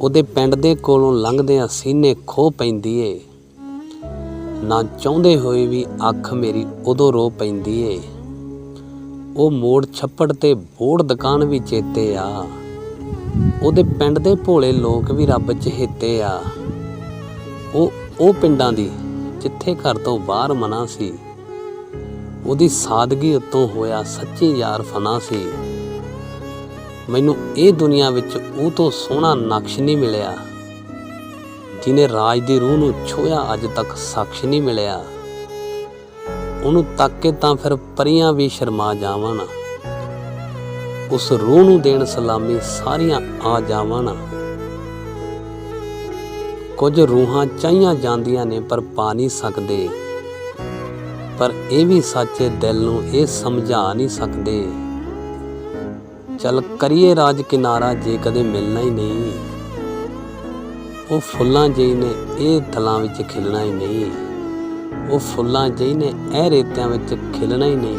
ਉਹਦੇ ਪਿੰਡ ਦੇ ਕੋਲੋਂ ਲੰਘਦਿਆਂ ਸੀਨੇ ਖੋ ਪੈਂਦੀ ਏ। ਨਾ ਚਾਹੁੰਦੇ ਹੋਏ ਵੀ ਅੱਖ ਮੇਰੀ ਉਦੋਂ ਰੋ ਪੈਂਦੀ ਏ। ਉਹ ਮੋੜ ਛੱਪੜ ਤੇ ਬੋੜ ਦੁਕਾਨ ਵੀ ਚੇਤੇ ਆ। ਉਹਦੇ ਪਿੰਡ ਦੇ ਭੋਲੇ ਲੋਕ ਵੀ ਰੱਬ ਚਹੇਤੇ ਆ। ਉਹ ਉਹ ਪਿੰਡਾਂ ਦੀ ਜਿੱਥੇ ਘਰ ਤੋਂ ਬਾਹਰ ਮਨਾ ਸੀ। ਉਹਦੀ ਸਾਦਗੀ ਉੱਤੋਂ ਹੋਇਆ ਸੱਚੀ ਯਾਰ ਫਨਾ ਸੀ। ਮੈਨੂੰ ਇਹ ਦੁਨੀਆ ਵਿੱਚ ਉਹ ਤੋਂ ਸੋਹਣਾ ਨਕਸ਼ ਨਹੀਂ ਮਿਲਿਆ, ਜਿਨੇ ਰਾਜ ਦੀ ਰੂਹ ਨੂੰ ਛੋਇਆ ਅੱਜ ਤੱਕ ਸ਼ਖਸ ਨਹੀਂ ਮਿਲਿਆ। ਉਹਨੂੰ ਤੱਕ ਕੇ ਤਾਂ ਫਿਰ ਪਰੀਆਂ ਵੀ ਸ਼ਰਮਾ ਜਾਵਣ ਉਸ ਰੂਹ ਨੂੰ ਦੇਣ ਸਲਾਮੀ ਸਾਰੀਆਂ ਆ ਜਾਵਣ ਕੁਝ ਰੂਹਾਂ ਚਾਹੀਆਂ ਜਾਂਦੀਆਂ ਨੇ ਪਰ ਪਾ ਨਹੀਂ ਸਕਦੇ। ਪਰ ਇਹ ਵੀ ਸੱਚੇ ਦਿਲ ਨੂੰ ਇਹ ਸਮਝਾ ਨਹੀਂ ਸਕਦੇ। ਚੱਲ ਕਰੀਏ ਰਾਜ ਕਿਨਾਰਾ, ਜੇ ਕਦੇ ਮਿਲਣਾ ਹੀ ਨਹੀਂ। ਉਹ ਫੁੱਲਾਂ ਜਿਹੀ ਨੇ, ਇਹ ਦਲਾਂ ਵਿੱਚ ਖਿਲਣਾ ਹੀ ਨਹੀਂ। ਉਹ ਫੁੱਲਾਂ ਜਿਹੀ ਨੇ, ਇਹ ਰੇਤਿਆਂ ਵਿੱਚ ਖਿਲਣਾ ਹੀ ਨਹੀਂ।